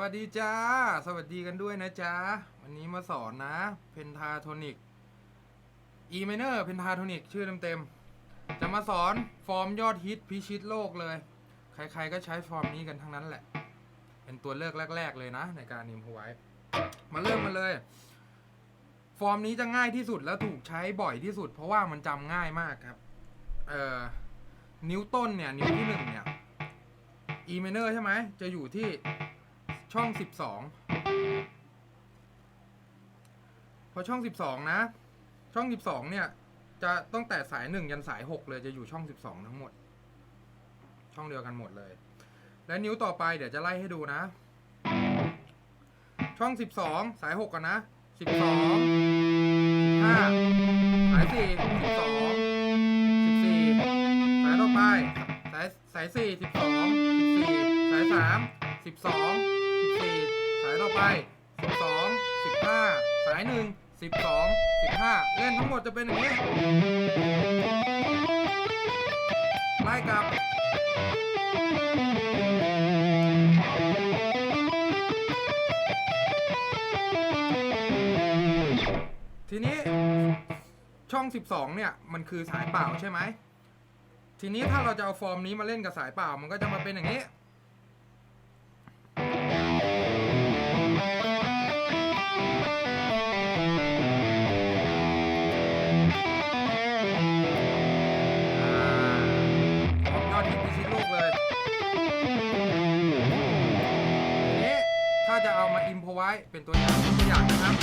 วัสดีจ้า สวัสดีกันด้วยนะจ๊ะวันนี้มาสอนนะเพนทาโทนิก E minor เพนทาโทนิกชื่อเต็มๆ จะมาสอนฟอร์มยอดฮิตพิชิตโลกเลย ใครๆก็ใช้ฟอร์มนี้กันทั้งนั้นแหละ เป็นตัวเลือกแรก ๆ เลยนะ ในการนิมพไว้ มาเริ่มมาเลย ฟอร์มนี้จะง่ายที่สุดแล้วถูกใช้บ่อยที่สุด เพราะว่ามันจำง่ายมากครับ เอ่อ นิ้วต้นเนี่ย นิ้วที่หนึ่งเนี่ย E minor ใช่ไหมจะอยู่ที่ ช่อง 12 พอช่อง 12 นะ ช่อง 12 เนี่ย จะต้องแต่สาย 1 ยันสาย 6 เลยจะอยู่ช่อง 12 ทั้งหมด ช่องเดียวกันหมดเลย และนิ้วต่อไปเดี๋ยวจะไล่ให้ดูนะ ช่อง 12 สาย 6 กันนะ 12 5 สาย 4 12 14 สายต่อไป สายสาย4 12 14สาย3 12 ไปสิบสองสิบห้าสายหนึ่งสิบสองสิบห้าเล่นทั้งหมดจะเป็นอย่างนี้ไล่กลับทีนี้ช่อง 12 เนี่ย มันคือสายเปล่าใช่ไหม ทีนี้ถ้าเราจะเอาฟอร์มนี้มาเล่นกับสายเปล่า มันก็จะมาเป็นอย่างนี้ อ่ายอดฮิตพิชิตโลกเลยทีนี้ถ้าจะเอามาอิมพอไว้เป็นตัวอย่างตัวอย่างนะครับ